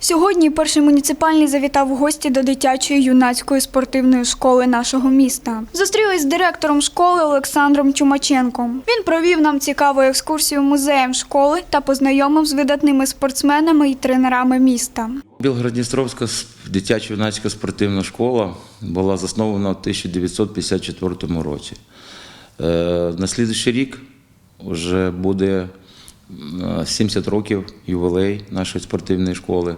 Сьогодні перший муніципальний завітав в гості до дитячої юнацької спортивної школи нашого міста. Зустрілись з директором школи Олександром Чумаченком. Він провів нам цікаву екскурсію музеєм школи та познайомив з видатними спортсменами і тренерами міста. Білгород-Дністровська дитячо-юнацька спортивна школа була заснована в 1954 році. Е, На слідуючий рік вже буде 70 років ювілей нашої спортивної школи,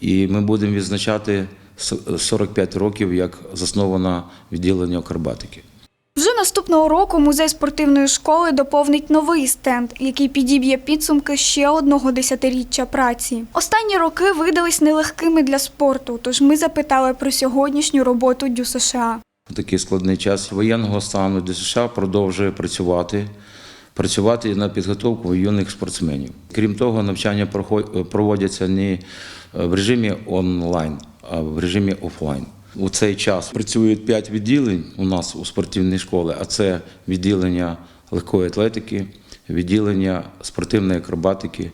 і ми будемо відзначати с- 45 років, як засновано відділення акробатики. Вже наступного року музей спортивної школи доповнить новий стенд, який підіб'є підсумки ще одного десятиріччя праці. Останні роки видались нелегкими для спорту, тож ми запитали про сьогоднішню роботу ДЮ США. Такий складний час воєнного стану ДСШ продовжує працювати, працювати на підготовку юних спортсменів. Крім того, навчання проводяться не в режимі онлайн, а в режимі офлайн. У цей час працюють п'ять відділень у нас у спортивній школі, а це відділення легкої атлетики, відділення спортивної акробатики,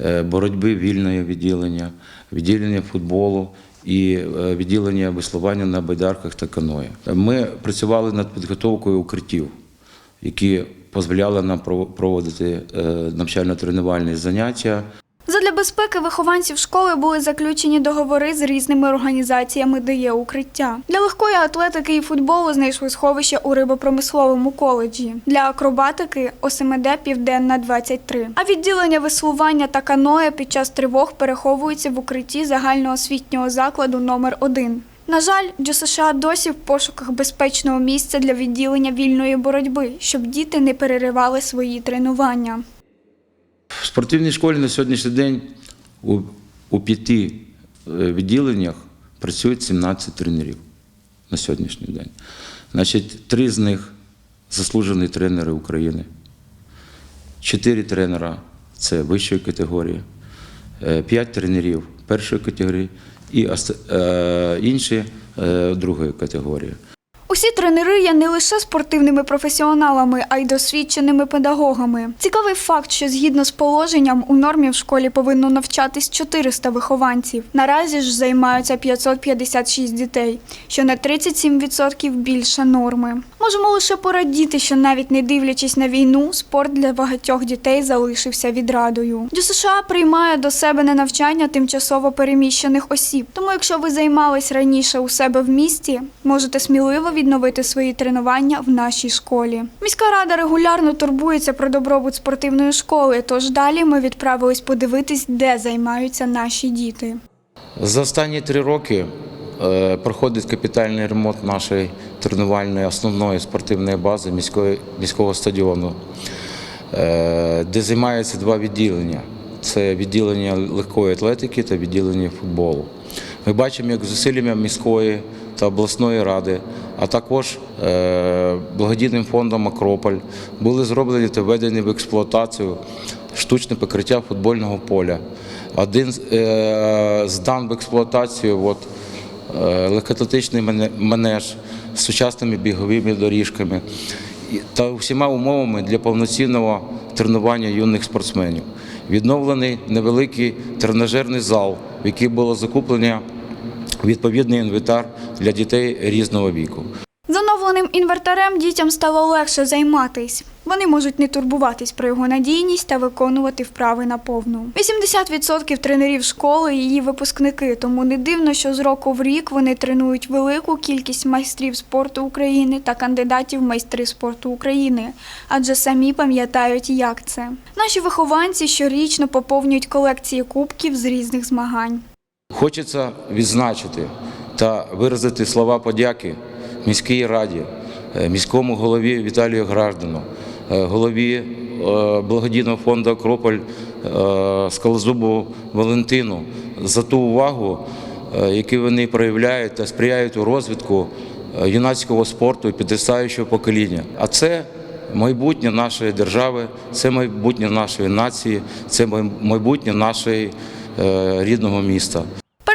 е, боротьби вільної відділення, відділення футболу і е, відділення веслування на байдарках та каное. Ми працювали над підготовкою укриттів, які дозволяли нам прово- проводити е, навчально-тренувальні заняття. Задля безпеки вихованців школи були заключені договори з різними організаціями, де є укриття. Для легкої атлетики і футболу знайшли сховище у рибопромисловому коледжі. Для акробатики ОСМД Південна 23. А відділення веслування та каное під час тривог переховуються в укритті загальноосвітнього закладу номер 1 На жаль, Дю США досі в пошуках безпечного місця для відділення вільної боротьби, щоб діти не переривали свої тренування. В спортивній школі на сьогоднішній день у, у п'яти е, відділеннях працюють 17 тренерів на сьогоднішній день. Значить, три з них заслужені тренери України, чотири тренера це вищої категорії, е, п'ять тренерів першої категорії і е, інші е, другої категорії. Усі тренери є не лише спортивними професіоналами, а й досвідченими педагогами. Цікавий факт, що згідно з положенням у нормі в школі повинно навчатись 400 вихованців. Наразі ж займаються 556 дітей, що на 37% більше норми. Можемо лише порадіти, що навіть не дивлячись на війну, спорт для багатьох дітей залишився відрадою. Дю США приймає до себе на навчання тимчасово переміщених осіб. Тому, якщо ви займались раніше у себе в місті, можете сміливо відновити свої тренування в нашій школі. Міська рада регулярно турбується про добробут спортивної школи. Тож далі ми відправились подивитись, де займаються наші діти. За останні три роки проходить капітальний ремонт нашої тренувальної основної спортивної бази міської, міського стадіону, е, де займаються два відділення. Це відділення легкої атлетики та відділення футболу. Ми бачимо, як зусиллями міської та обласної ради, а також е, благодійним фондом Акрополь були зроблені та введені в експлуатацію штучне покриття футбольного поля. Один з- е, здан в експлуатацію от, е, легкоатлетичний мене- манеж з сучасними біговими доріжками та всіма умовами для повноцінного тренування юних спортсменів. Відновлений невеликий тренажерний зал, в який було закуплено відповідний інвентар для дітей різного віку. З оновленим інвертарем дітям стало легше займатись. Вони можуть не турбуватись про його надійність та виконувати вправи на повну. 80% тренерів школи її випускники, тому не дивно, що з року в рік вони тренують велику кількість майстрів спорту України та кандидатів в майстри спорту України, адже самі пам'ятають, як це. Наші вихованці щорічно поповнюють колекції кубків з різних змагань. Хочеться відзначити та виразити слова подяки міській раді, е, міському голові Віталію Граждану, голові е, благодійного фонду Акрополь е, Скалозубу Валентину за ту увагу, е, яку вони проявляють та сприяють у розвитку е, юнацького спорту і підростаючого покоління. А це майбутнє нашої держави, це майбутнє нашої нації, це майбутнє нашої е, рідного міста.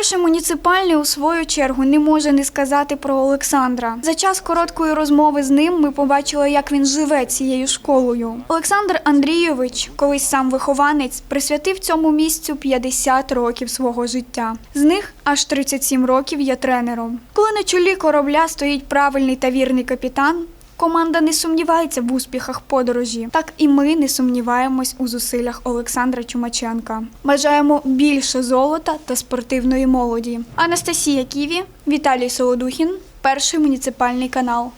Перший муніципальний у свою чергу не може не сказати про Олександра. За час короткої розмови з ним ми побачили, як він живе цією школою. Олександр Андрійович, колись сам вихованець, присвятив цьому місцю 50 років свого життя. З них аж 37 років є тренером. Коли на чолі корабля стоїть правильний та вірний капітан. Команда не сумнівається в успіхах подорожі, так і ми не сумніваємось у зусиллях Олександра Чумаченка. Бажаємо більше золота та спортивної молоді. Анастасія Ківі, Віталій Солодухін, перший муніципальний канал.